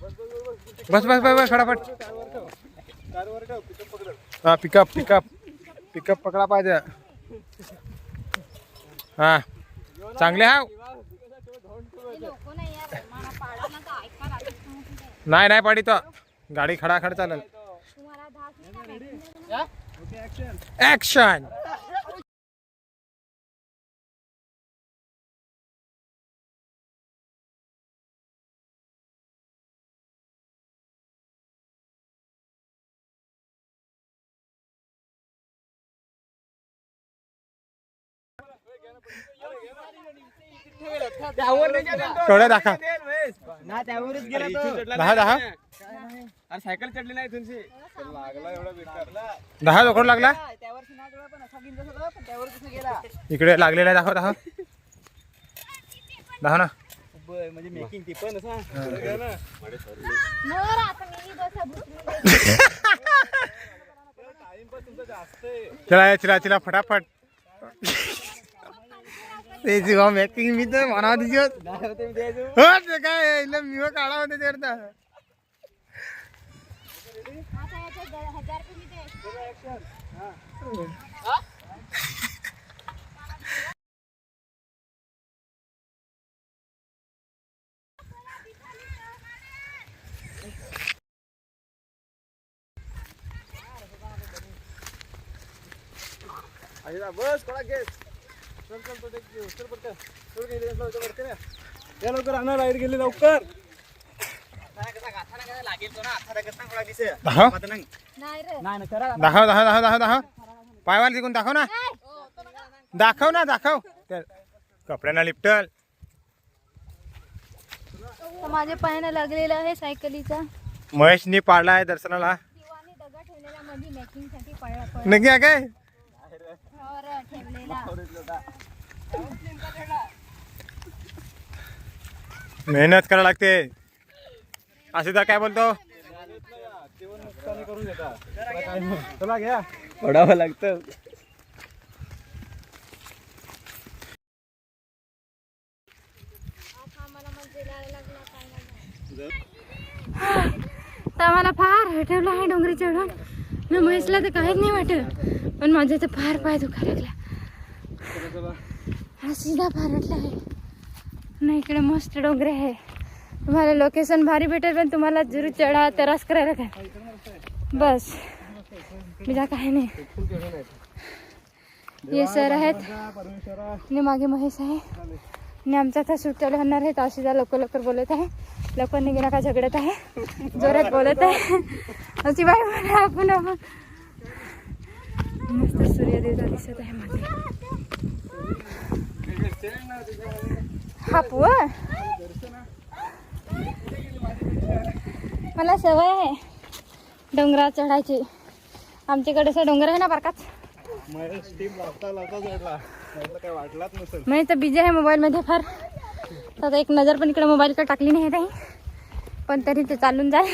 बस बस बस बस फटाफट. हा pickup pickup pickup पकडा पाहिजे. हा. चांगले हा. नाही पाडा तर. नाही नाही पाडी तो गाडी खडा खड चालेल ऍक्शन केवढ्या दाखवा ना त्यावरच गेला तो. दहा दहा. अरे सायकल चढली नाही तुमची. लागला एवढा बेकार दहा जोखड लागला? ना पण असा पण गेला. इकडे लागलेला आहे दाखव दाखव. दाखव ना. म्हणजे मेकिंग ती पण असा. चला चिला चिला फटाफट. त्याची जीवा मेकिंग मी तर म्हणा तिची होते. हो ते काय इला मी काढा होते ते आता बस कोणा घे या. लवकर आणा लाइट गेली लवकर. लागेल तो ना आता कसं कोणा दिसे दाखव नाही. रे. नाही ना करा दाखव दाखव दाखव दाखव दाखव पायवाल तिकून दाखव ना. दाखव ना दाखव. कपड्यांना लिपटल. माझ्या पायानं लागलेला आहे सायकलीचा. महेशनी दर्शनाला. साठी पळा पळ नक्की आहे काय? मेहनत करावं लागते. असिता काय बोलतो? चला घ्या पडावं लागतं. तर आम्हाला फार हटवलं आहे डोंगरी चढून ना म्हैसला तर काहीच नाही वाटत. पण माझा तर फार पाय दुखा लागला. हा सीधा फारटला आहे. ना इकडे मस्त डोंगरे आहे. तुम्हाला लोकेशन भारी भेटेल पण तुम्हाला जरूर चढा त्रास करायला काय? बस. बिजा काही नाही. हे सर आहेत. आणि मागे महेश आहे. आणि आमचा आता सुट्ट्याला होणार आहे ताशीदा लवकर लवकर बोलत आहे. लवकर निघे का झगडत आहे. जोरात बोलत आहे. अशी बाय म्हणा आपण आपण. मस्त सूर्यदेवता दिसत आहे मध्ये हापू मला सवय आहे. डोंगरात चढायची. आमच्याकडे असं डोंगर आहे ना बारकाच. मी तर बिझी आहे मोबाईलमध्ये फार. तर आता एक नजर पण इकडे मोबाईलकडे टाकली नाही काही पण तरी ते चालून जाय